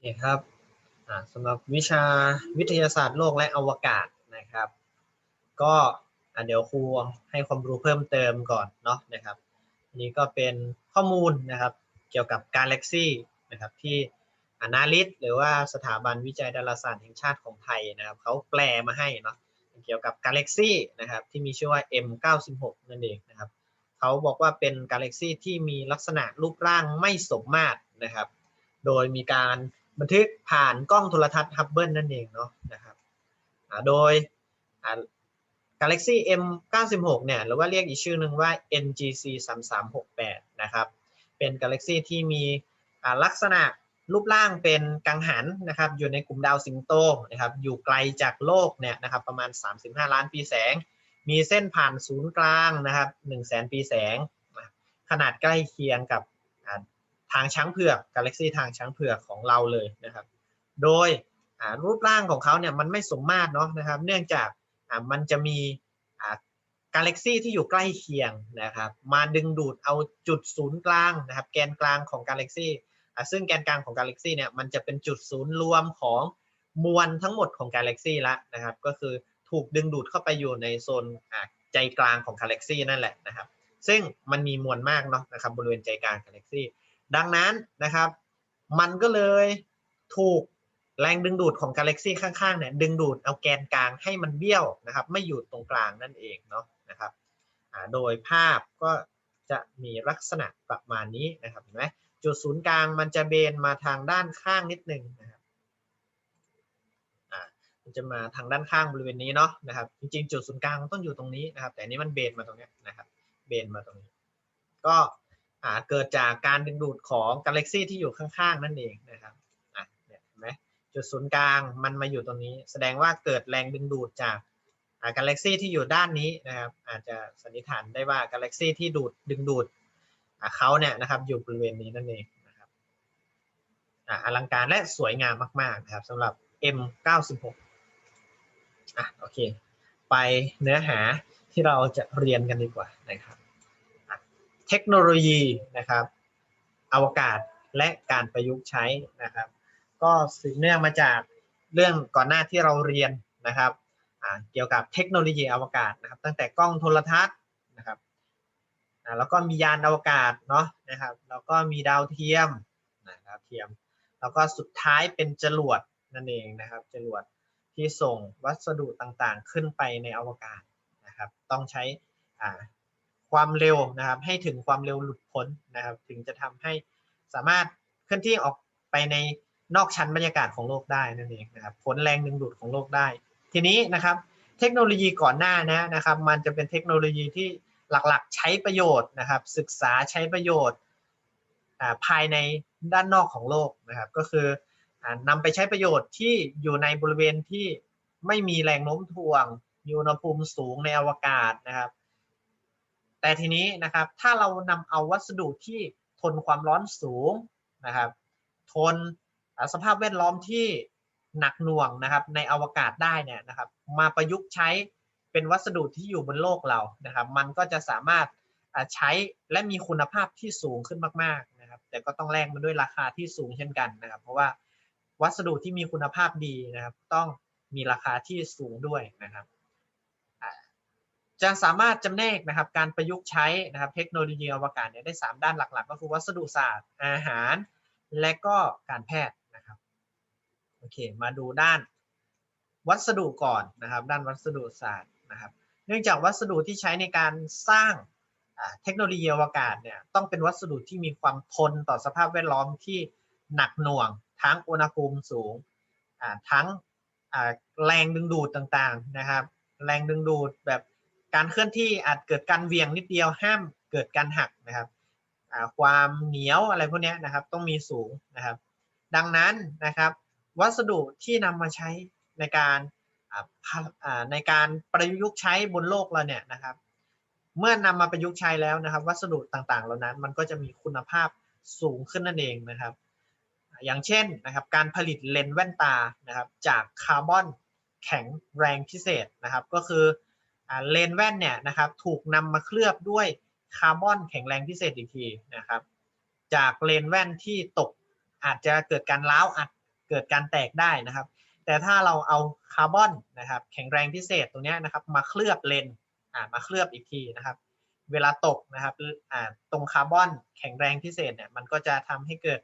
เคครับสำหรับวิชาวิทยาศาสตร์โลกและอวกาศนะครับ ก็เดี๋ยวครูให้ความรู้เพิ่มเติมก่อนเนาะนะครับอันนี้ก็เป็นข้อมูลนะครับเกี่ยวกับกาแล็กซี่นะครับที่อนาลิตหรือว่าสถาบันวิจัยดาราศาสตร์แห่งชาติของไทยนะครับเขาแปลมาให้เนาะเกี่ยวกับกาแล็กซี่นะครับที่มีชื่อว่า M96 นั่นเองนะครับเขาบอกว่าเป็นกาแล็กซี่ที่มีลักษณะรูปร่างไม่สมมาตรนะครับ โดยมีการ บันทึกผ่านกล้องโทรทัศน์ฮับเบิลนั่นเองเนาะนะครับอ่าโดยอ่า Galaxy M96 เนี่ยหรือว่าเรียกอีกชื่อหนึ่งว่า NGC 3368นะครับ เป็น Galaxy ที่มีลักษณะรูปร่างเป็นกังหันนะครับ อยู่ในกลุ่มดาวสิงโตนะครับ อยู่ไกลจากโลกเนี่ยนะครับประมาณ 35 ล้านปีแสง มีเส้นผ่านศูนย์กลางนะครับ1 0 0 0 0แสนปีแสง ขนาดใกล้เคียงกับ ทางช้างเผือกกาแล็กซี่ทางช้างเผือกของเราเลยนะครับ โดยรูปร่างของเขาเนี่ยมันไม่สมมาตรเนาะนะครับ เนื่องจากมันจะมีกาแล็กซี่ที่อยู่ใกล้เคียงนะครับ มาดึงดูดเอาจุดศูนย์กลางนะครับ แกนกลางของกาแล็กซี่ซึ่งแกนกลางของกาแล็กซี่เนี่ยมันจะเป็นจุดศูนย์รวมของมวลทั้งหมดของกาแล็กซี่ละนะครับ ก็คือถูกดึงดูดเข้าไปอยู่ในโซนใจกลางของกาแล็กซี่นั่นแหละนะครับ ซึ่งมันมีมวลมากเนาะนะครับบริเวณใจกลางกาแล็กซี่ ดังนั้นนะครับ มันก็เลยถูกแรงดึงดูดของกาแล็กซี่ข้างๆเนี่ยดึงดูดเอาแกนกลางให้มันเบี้ยวนะครับ ไม่อยู่ตรงกลางนั่นเองเนาะนะครับโดยภาพก็จะมีลักษณะประมาณนี้นะครับเห็นไหมจุดศูนย์กลางมันจะเบนมาทางด้านข้างนิดนึงนะครับมันจะมาทางด้านข้างบริเวณนี้เนาะนะครับ จริงๆ จุดศูนย์กลางมันต้องอยู่ตรงนี้นะครับ แต่นี้มันเบนมาตรงนี้นะครับ เบนมาตรงนี้ ก็ เกิดจากการดึงดูดของกาแล็กซี่ที่อยู่ข้างๆ นั่นเองนะครับอะเนี่ยเห็นไหมจุดศูนย์กลางมันมาอยู่ตรงนี้ แสดงว่าเกิดแรงดึงดูดจากกาแล็กซี่ที่อยู่ด้านนี้นะครับอาจจะสันนิษฐานได้ว่ากาแล็กซี่ที่ดูดดึงดูดเขาเนี่ยนะครับอยู่บริเวณนี้นั่นเองนะครับอลังการและสวยงามมากๆนะครับสำหรับ M96 อะโอเค ไปเนื้อหาที่เราจะเรียนกันดีกว่านะครับ เทคโนโลยีนะครับอวกาศและการประยุกต์ใช้นะครับ ก็สืบเนื่องมาจากเรื่องก่อนหน้าที่เราเรียนนะครับเกี่ยวกับเทคโนโลยีอวกาศนะครับ ตั้งแต่กล้องโทรทัศน์นะครับแล้วก็มียานอวกาศเนาะนะครับแล้วก็มีดาวเทียมนะดาวเทียม แล้วก็สุดท้ายเป็นจรวดนั่นเองนะครับจรวดที่ส่งวัสดุต่างๆขึ้นไปในอวกาศนะครับ ต้องใช้ ความเร็วนะครับ ให้ถึงความเร็วหลุดพ้นนะครับ ถึงจะทำให้สามารถเคลื่อนที่ออกไปในนอกชั้นบรรยากาศของโลกได้นั่นเองนะครับผลแรงดึงดูดของโลกได้ ทีนี้นะครับ เทคโนโลยีก่อนหน้านะนะครับ มันจะเป็นเทคโนโลยีที่หลักๆ ใช้ประโยชน์นะครับ ศึกษาใช้ประโยชน์ภายในด้านนอกของโลกนะครับ ก็คือนำไปใช้ประโยชน์ที่อยู่ในบริเวณที่ไม่มีแรงโน้มถ่วง มีอุณหภูมิสูงในอวกาศนะครับ แต่ทีนี้นะครับถ้าเรานำเอาวัสดุที่ทนความร้อนสูงนะครับ ทนสภาพแวดล้อมที่หนักหน่วงนะครับ ในอวกาศได้เนี่ยนะครับ มาประยุกต์ใช้เป็นวัสดุที่อยู่บนโลกเรานะครับ มันก็จะสามารถใช้และมีคุณภาพที่สูงขึ้นมากๆนะครับ แต่ก็ต้องแลกมาด้วยราคาที่สูงเช่นกันนะครับ เพราะว่าวัสดุที่มีคุณภาพดีนะครับ ต้องมีราคาที่สูงด้วยนะครับ จะสามารถจำแนกนะครับการประยุกต์ใช้นะครับเทคโนโลยีอวกาศเนี่ยได้ 3 ด้านหลักๆ ก็คือวัสดุศาสตร์อาหาร และก็การแพทย์นะครับโอเคมาดูด้านวัสดุก่อนนะครับ ด้านวัสดุศาสตร์นะครับ เนื่องจากวัสดุที่ใช้ในการสร้างเทคโนโลยีอวกาศเนี่ยต้องเป็นวัสดุที่มีความทนต่อสภาพแวดล้อมที่หนักหน่วง ทั้งอุณหภูมิสูงทั้งแรงดึงดูดต่างๆนะครับ แรงดึงดูดแบบ การเคลื่อนที่อาจเกิดการเวียงนิดเดียวห้ามเกิดการหักนะครับความเหนียวอะไรพวกนี้นะครับต้องมีสูงนะครับ ดังนั้นนะครับวัสดุที่นำมาใช้ในการในการประยุกต์ใช้บนโลกเราเนี่ยนะครับ เมื่อนำมาประยุกต์ใช้แล้วนะครับ วัสดุต่างๆ เหล่านั้นมันก็จะมีคุณภาพสูงขึ้นนั่นเองนะครับ อย่างเช่นนะครับการผลิตเลนส์แว่นตานะครับจากคาร์บอนแข็งแรงพิเศษนะครับ ก็คือ เลนแว่นเนี่ยนะครับถูกนำมาเคลือบด้วยคาร์บอนแข็งแรงพิเศษอีกทีนะครับจากเลนแว่นที่ตกอาจจะเกิดการล้าวอัดเกิดการแตกได้นะครับ แต่ถ้าเราเอาคาร์บอนนะครับแข็งแรงพิเศษตรงนี้นะครับมาเคลือบเลนอ่ามาเคลือบอีกทีนะครับ เวลาตกนะครับอ่าตรงคาร์บอนแข็งแรงพิเศษเนี่ยมันก็จะทำให้เกิด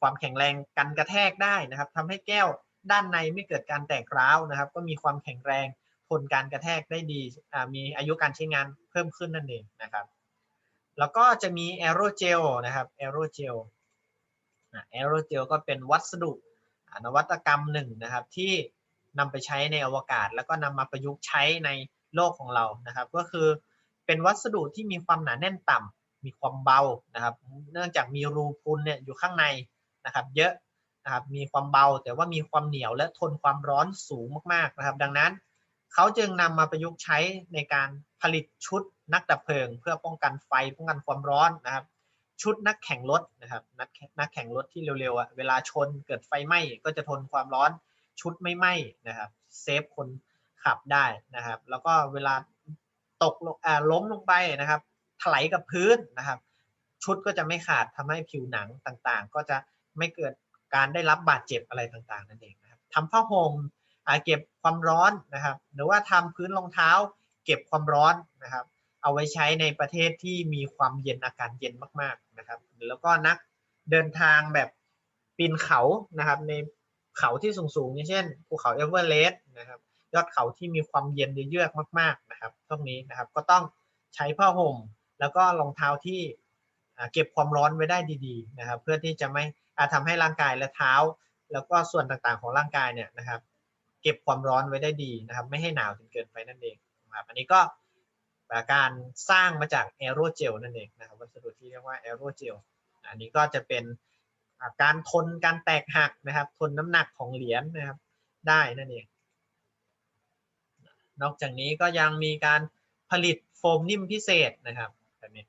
ความแข็งแรงกันกระแทกได้นะครับทำให้แก้วด้านในไม่เกิดการแตกร้าวนะครับ ก็มีความแข็งแรง ทนการกระแทกได้ดีมีอายุการใช้งานเพิ่มขึ้นนั่นเองนะครับ แล้วก็จะมีแอโรเจลนะครับแอโรเจลแอโรเจลก็เป็นวัสดุนวัตกรรมหนึ่งนะครับ ที่นำไปใช้ในอวกาศ แล้วก็นำมาประยุกต์ใช้ในโลกของเรานะครับ ก็คือเป็นวัสดุที่มีความหนาแน่นต่ำมีความเบานะครับ เนื่องจากมีรูพุนเนี่ยอยู่ข้างในนะครับ เยอะนะครับมีความเบาแต่ว่ามีความเหนียวและทนความร้อนสูงมากๆนะครับ ดังนั้น เขาจึงนำมาประยุกต์ใช้ในการผลิตชุดนักดับเพลิง เพื่อป้องกันไฟป้องกันความร้อนนะครับ ชุดนักแข่งรถนะครับนักนักแข่งรถที่เร็วๆอะเวลาชนเกิดไฟไหม้ก็จะทนความร้อนชุดไม่ไหม้นะครับเซฟคนขับได้นะครับ แล้วก็เวลาตกลงล้มลงไปนะครับถลายกับพื้นนะครับ ชุดก็จะไม่ขาดทำให้ผิวหนังต่างๆ ก็จะไม่เกิดการได้รับบาดเจ็บอะไรต่างๆ นั่นเองนะครับทำผ้าห่ม เก็บความร้อนนะครับ หรือว่าทำพื้นรองเท้า เก็บความร้อนนะครับ เอาไว้ใช้ในประเทศที่มีความเย็นอากาศเย็นมากๆนะครับ แล้วก็นักเดินทางแบบปีนเขานะครับ ในเขาที่สูงๆอย่างเช่นภูเขาเอเวอเรสต์นะครับยอดเขาที่มีความเย็นเยือกมากๆนะครับพวกนี้นะครับก็ต้องใช้ผ้าห่ม แล้วก็รองเท้าที่เก็บความร้อนไว้ได้ดีๆนะครับ เพื่อที่จะไม่ทำให้ร่างกายและเท้า แล้วก็ส่วนต่างๆของร่างกายเนี่ยนะครับ เก็บความร้อนไว้ได้ดีนะครับ ไม่ให้หนาวจนเกินไปนั่นเองนะครับอันนี้ก็การสร้างมาจากแอโรเจลนั่นเองนะครับวัสดุที่เรียกว่าแอโรเจลอันนี้ก็จะเป็นการทนการแตกหักนะครับ ทนน้ำหนักของเหรียญนะครับได้นั่นเอง นอกจากนี้ก็ยังมีการผลิตโฟมนิ่มพิเศษนะครับแบบนี้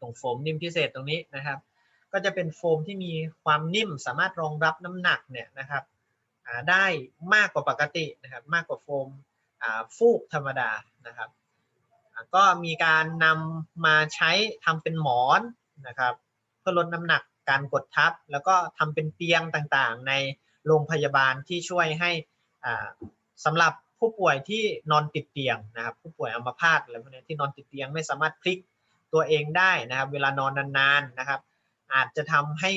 ตรงโฟมนิ่มพิเศษตรงนี้นะครับ ก็จะเป็นโฟมที่มีความนิ่มสามารถรองรับน้ำหนักเนี่ยนะครับ ได้มากกว่าปกตินะครับมากกว่าโฟมฟูกธรรมดานะครับ ก็มีการนำมาใช้ทำเป็นหมอนนะครับ เพื่อลดน้ำหนักการกดทับ แล้วก็ทำเป็นเตียงต่างๆ ในโรงพยาบาลที่ช่วยให้สำหรับผู้ป่วยที่นอนติดเตียงนะครับ ผู้ป่วยอัมพาตอะไรพวกนี้ที่นอนติดเตียงไม่สามารถพลิกตัวเองได้นะครับ เวลานอนนานๆนะครับ อาจจะทำให้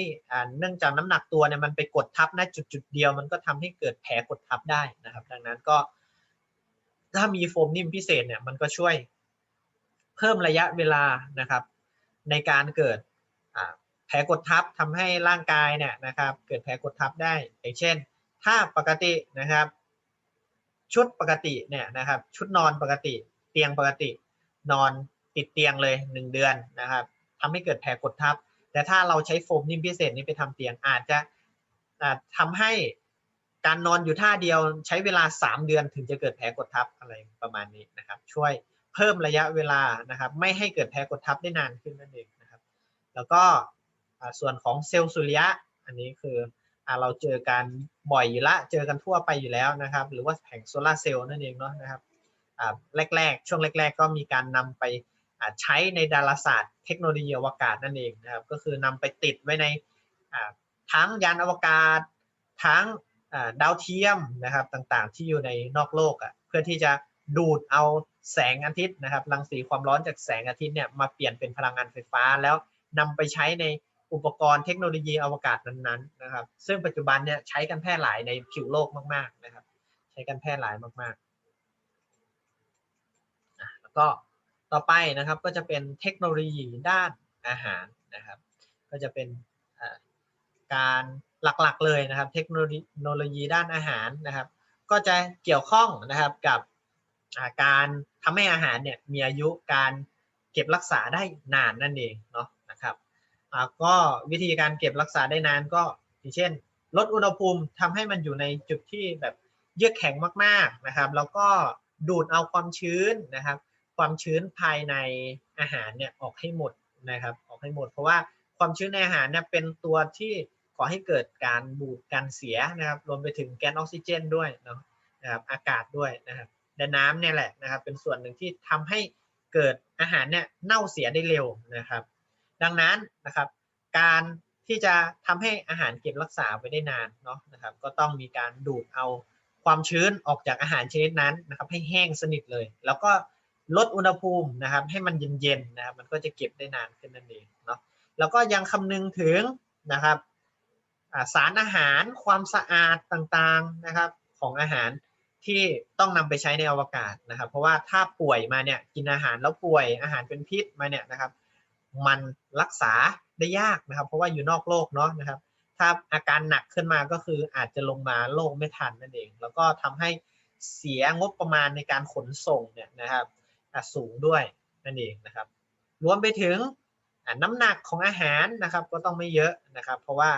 เนื่องจากน้ำหนักตัวเนี่ยมันไปกดทับณจุดจุดเดียว มันก็ทำให้เกิดแผลกดทับได้นะครับ ดังนั้นก็ ถ้ามีโฟมนิ่มพิเศษเนี่ยมันก็ช่วยเพิ่มระยะเวลานะครับ ในการเกิดแผลกดทับทำให้ร่างกายเนี่ยนะครับ เกิดแผลกดทับได้อย่างเช่น ถ้าปกตินะครับ ชุดปกติเนี่ยนะครับ ชุดนอนปกติ เตียงปกติ นอนติดเตียงเลยหนึ่งเดือนนะครับทำให้เกิดแผลกดทับ แต่ถ้าเราใช้โฟมนิ่มพิเศษนี้ไปทำเตียงอาจจะทำให้การนอนอยู่ท่าเดียวใช้เวลา 3 เดือนถึงจะเกิดแผลกดทับอะไรประมาณนี้นะครับ ช่วยเพิ่มระยะเวลานะครับ ไม่ให้เกิดแผลกดทับได้นานขึ้นนั่นเองนะครับ แล้วก็ส่วนของเซลล์สุริยะ อันนี้คือเราเจอกันบ่อยอยู่ละ เจอกันทั่วไปอยู่แล้วนะครับ หรือว่าแผงโซลาเซลล์นั่นเองเนาะนะครับแรกๆ ช่วงแรก ๆ ก็มีการนำไป ใช้ในดาราศาสตร์เทคโนโลยีอวกาศนั่นเองนะครับก็คือนำไปติดไว้ในทั้งยานอวกาศ ทั้งดาวเทียมนะครับต่างๆ ที่อยู่ในนอกโลกอะเพื่อที่จะดูดเอาแสงอาทิตย์นะครับรังสีความร้อนจากแสงอาทิตย์เนี่ยมาเปลี่ยนเป็นพลังงานไฟฟ้า แล้วนำไปใช้ในอุปกรณ์เทคโนโลยีอวกาศนั้นๆนะครับ ซึ่งปัจจุบันเนี่ยใช้กันแพร่หลายในผิวโลกมากๆนะครับ ใช้กันแพร่หลายมากๆแล้วก็ ต่อไปนะครับก็จะเป็นเทคโนโลยีด้านอาหารนะครับ ก็จะเป็นการหลักๆเลยนะครับ เทคโนโลยีด้านอาหารนะครับ ก็จะเกี่ยวข้องนะครับกับการทำให้อาหารเนี่ยมีอายุการเก็บรักษาได้นานนั่นเองเนาะนะครับก็วิธีการเก็บรักษาได้นานก็อย่างเช่น ลดอุณหภูมิทำให้มันอยู่ในจุดที่แบบเยือกแข็งมากๆนะครับ แล้วก็ดูดเอาความชื้นนะครับ ความชื้นภายในอาหารเนี่ยออกให้หมดนะครับ ออกให้หมด เพราะว่าความชื้นในอาหารเนี่ยเป็นตัวที่ก่อให้เกิดการบูดการเสียนะครับรวมไปถึงแก๊สออกซิเจนด้วยเนาะนะครับอากาศด้วยนะครับและน้ำเนี่ยแหละนะครับ เป็นส่วนหนึ่งที่ทำให้เกิดอาหารเนี่ยเน่าเสียได้เร็วนะครับ ดังนั้นนะครับ การที่จะทำให้อาหารเก็บรักษาไว้ได้นานเนาะนะครับ ก็ต้องมีการดูดเอาความชื้นออกจากอาหารชนิดนั้นนะครับ ให้แห้งสนิทเลย แล้วก็ ลดอุณหภูมินะครับ ให้มันเย็นๆนะครับ มันก็จะเก็บได้นานขึ้นนั่นเองเนาะแล้วก็ยังคำนึงถึงนะครับสารอาหารความสะอาดต่างๆนะครับของอาหารที่ต้องนำไปใช้ในอวกาศนะครับ เพราะว่าถ้าป่วยมาเนี่ยกินอาหารแล้วป่วยอาหารเป็นพิษมาเนี่ยนะครับ มันรักษาได้ยากนะครับ เพราะว่าอยู่นอกโลกเนาะนะครับ ถ้าอาการหนักขึ้นมาก็คืออาจจะลงมาโลกไม่ทันนั่นเอง แล้วก็ทำให้เสียงบประมาณในการขนส่งเนี่ยนะครับ สูงด้วยนั่นเองนะครับ รวมไปถึงน้ำหนักของอาหารนะครับ ก็ต้องไม่เยอะนะครับ เพราะว่า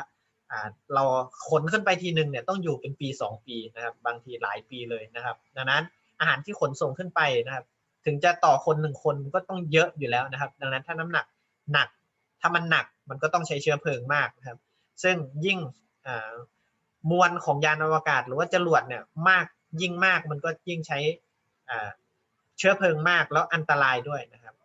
เราขนขึ้นไปทีหนึ่งเนี่ยต้องอยู่เป็นปี 2 ปีนะครับ บางทีหลายปีเลยนะครับ ดังนั้นอาหารที่ขนส่งขึ้นไปนะครับ ถึงจะต่อคนหนึ่งคนก็ต้องเยอะอยู่แล้วนะครับ ดังนั้นถ้าน้ำหนักหนัก ถ้ามันหนักมันก็ต้องใช้เชื้อเพลิงมากนะครับ ซึ่งยิ่งมวลของยานอวกาศ หรือว่าจรวดเนี่ยมากยิ่งมากมันก็ยิ่งใช้ เชื้อเพลิงมากแล้วอันตรายด้วยนะครับ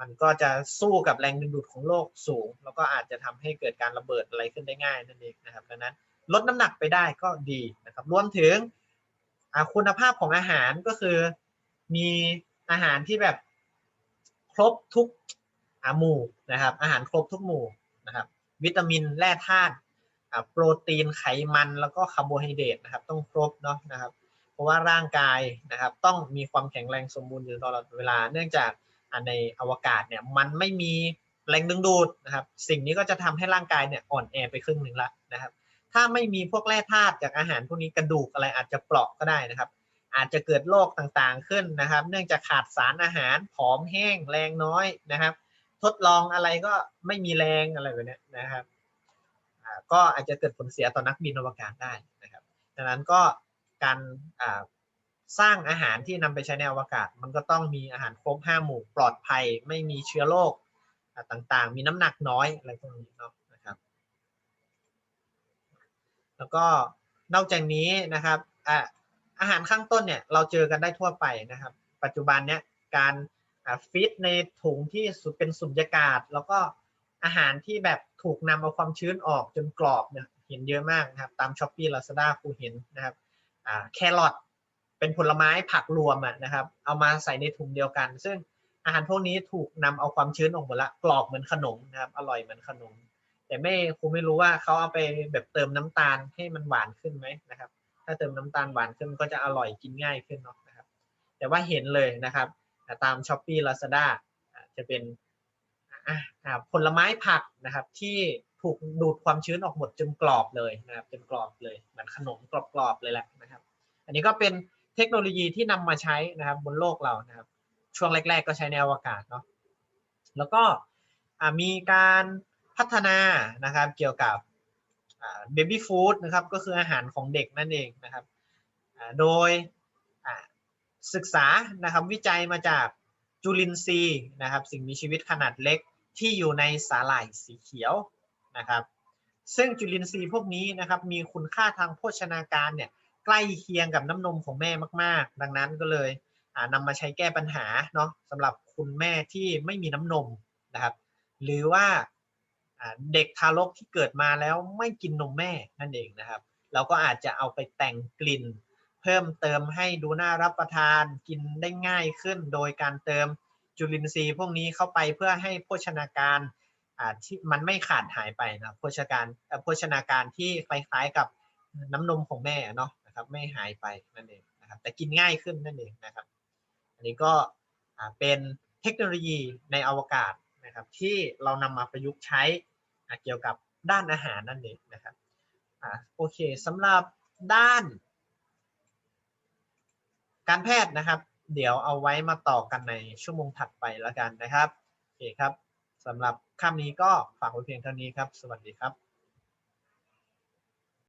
มันก็จะสู้กับแรงดึงดูดของโลกสูง แล้วก็อาจจะทำให้เกิดการระเบิดอะไรขึ้นได้ง่ายนั่นเองนะครับดังนั้นลดน้ำหนักไปได้ก็ดีนะครับ รวมถึงคุณภาพของอาหารก็คือมีอาหารที่แบบครบทุกหมู่นะครับ อาหารครบทุกหมู่นะครับ วิตามินแร่ธาตุโปรตีนไขมันแล้วก็คาร์โบไฮเดรตนะครับ ต้องครบเนาะนะครับ เพราะว่าร่างกายนะครับ ต้องมีความแข็งแรงสมบูรณ์อยู่ตลอดเวลา เนื่องจากในอวกาศเนี่ยมันไม่มีแรงดึงดูดนะครับ สิ่งนี้ก็จะทำให้ร่างกายเนี่ยอ่อนแอไปครึ่งหนึ่งละนะครับ ถ้าไม่มีพวกแร่ธาตุจากอาหารพวกนี้กระดูกอะไรอาจจะเปราะก็ได้นะครับ อาจจะเกิดโรคต่างๆขึ้นนะครับ เนื่องจากขาดสารอาหารผอมแห้งแรงน้อยนะครับ ทดลองอะไรก็ไม่มีแรงอะไรแบบนี้นะครับก็อาจจะเกิดผลเสียต่อนักบินอวกาศได้นะครับดังนั้นก็ การสร้างอาหารที่นำไปใช้ในอวกาศ มันก็ต้องมีอาหารครบห้าหมู่ปลอดภัย ไม่มีเชื้อโรคต่างๆ มีน้ำหนักน้อยอะไรพวกนี้เนาะนะครับ แล้วก็นอกจากนี้นะครับอาหารข้างต้นเนี่ยเราเจอกันได้ทั่วไปนะครับ ปัจจุบันเนี้ยการฟิตในถุงที่สุดเป็นสุญญากาศ แล้วก็อาหารที่แบบถูกนำเอาความชื้นออกจนกรอบเนี่ยเห็นเยอะมากนะครับ ตามช้อปปี้ลาซาด้าครูเห็นนะครับ แครอทเป็นผลไม้ผักรวมนะครับ เอามาใส่ในถุงเดียวกัน ซึ่งอาหารพวกนี้ถูกนำเอาความชื้นออกหมดละกรอบเหมือนขนมนะครับ อร่อยเหมือนขนม แต่ไม่ครูไม่รู้ว่าเขาเอาไปแบบเติมน้ำตาลให้มันหวานขึ้นไหมนะครับ ถ้าเติมน้ำตาลหวานขึ้นก็จะอร่อยกินง่ายขึ้นเนาะนะครับ แต่ว่าเห็นเลยนะครับตามช้อปปี้ลาซาด้าจะเป็นผลไม้ผักนะครับที่ ถูกดูดความชื้นออกหมดจนกรอบเลยนะครับจนกรอบเลยเหมือนขนมกรอบๆเลยแหละนะครับ อันนี้ก็เป็นเทคโนโลยีที่นำมาใช้นะครับบนโลกเรานะครับ ช่วงแรก ๆ ก็ใช้ในอวกาศเนาะแล้วก็มีการพัฒนานะครับเกี่ยวกับเบบี้ฟู้ดนะครับก็คืออาหารของเด็กนั่นเองนะครับโดยศึกษานะครับวิจัยมาจากจุลินทรีย์นะครับสิ่งมีชีวิตขนาดเล็กที่อยู่ในสาหร่ายสีเขียว นะครับ ซึ่งจุลินทรีย์พวกนี้นะครับ มีคุณค่าทางโภชนาการเนี่ยใกล้เคียงกับน้ำนมของแม่มาก ๆ ดังนั้นก็เลยนำมาใช้แก้ปัญหาเนาะสำหรับคุณแม่ที่ไม่มีน้ำนมนะครับ หรือว่าเด็กทารกที่เกิดมาแล้วไม่กินนมแม่นั่นเองนะครับ เราก็อาจจะเอาไปแต่งกลิ่น เพิ่มเติมให้ดูน่ารับประทานกินได้ง่ายขึ้น โดยการเติมจุลินทรีย์พวกนี้เข้าไปเพื่อให้โภชนาการ ที่มันไม่ขาดหายไปนะโภชาการโภชนาการที่คล้ายๆกับน้ำนมของแม่เนาะนะครับไม่หายไปนั่นเองนะครับแต่กินง่ายขึ้นนั่นเองนะครับ อันนี้ก็เป็นเทคโนโลยีในอวกาศนะครับที่เรานำมาประยุกต์ใช้เกี่ยวกับด้านอาหารนั่นเองนะครับโอเคสำหรับด้าน การแพทย์นะครับ เดี๋ยวเอาไว้มาต่อกันในชั่วโมงถัดไปแล้วกันนะครับโอเคครับ สำหรับค่ำนี้ก็ฝากไว้เพียงเท่านี้ครับ สวัสดีครับ